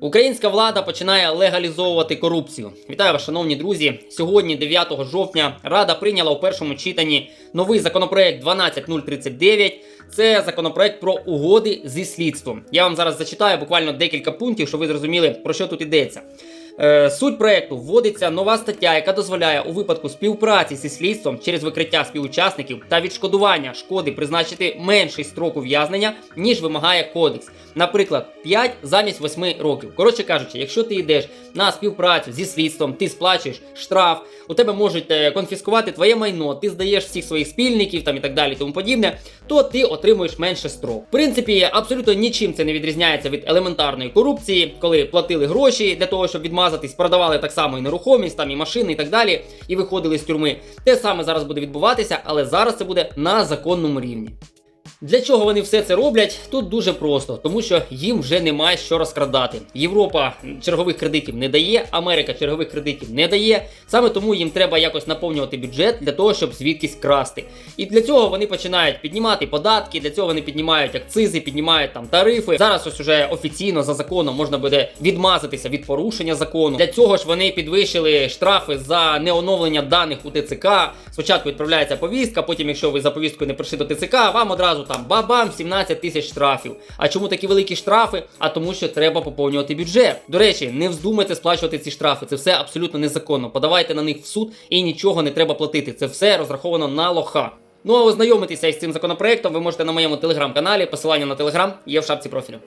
Українська влада починає легалізовувати корупцію. Вітаю вас, шановні друзі. Сьогодні, 9 жовтня, Рада прийняла у першому читанні новий законопроект 12039. Це законопроект про угоди зі слідством. Я вам зараз зачитаю буквально декілька пунктів, щоб ви зрозуміли, про що тут йдеться. Е, Суть проекту вводиться нова стаття, яка дозволяє у випадку співпраці зі слідством через викриття співучасників та відшкодування шкоди призначити менший строк ув'язнення, ніж вимагає кодекс. Наприклад, 5 замість 8 років. Коротше кажучи, якщо ти йдеш на співпрацю зі слідством, ти сплачуєш штраф, у тебе можуть е, конфіскувати твоє майно, ти здаєш всіх своїх спільників там і так далі, тому подібне, то ти отримуєш менше строк. В принципі, абсолютно нічим це не відрізняється від елементарної корупції, коли платили гроші для того, щоб відмазатись, продавали так само і нерухомість, там і машини, і так далі, і виходили з тюрми. Те саме зараз буде відбуватися, але зараз це буде на законному рівні. Для чого вони все це роблять? Тут дуже просто, тому що їм вже немає що розкрадати. Європа чергових кредитів не дає, Америка чергових кредитів не дає. Саме тому їм треба якось наповнювати бюджет для того, щоб звідкись красти. І для цього вони починають піднімати податки, для цього вони піднімають акцизи, піднімають там тарифи. Зараз ось уже офіційно за законом можна буде відмазатися від порушення закону. Для цього ж вони підвищили штрафи за неоновлення даних у ТЦК. Спочатку відправляється повістка, потім, якщо ви за повісткою не прийшли до ТЦК, вам одразу там бабам 17 тисяч штрафів. А чому такі великі штрафи? А тому, що треба поповнювати бюджет. До речі, не вздумайте сплачувати ці штрафи. Це все абсолютно незаконно. Подавайте на них в суд і нічого не треба платити. Це все розраховано на лоха. Ну а ознайомитися із цим законопроектом ви можете на моєму телеграм-каналі. Посилання на телеграм є в шапці профілю.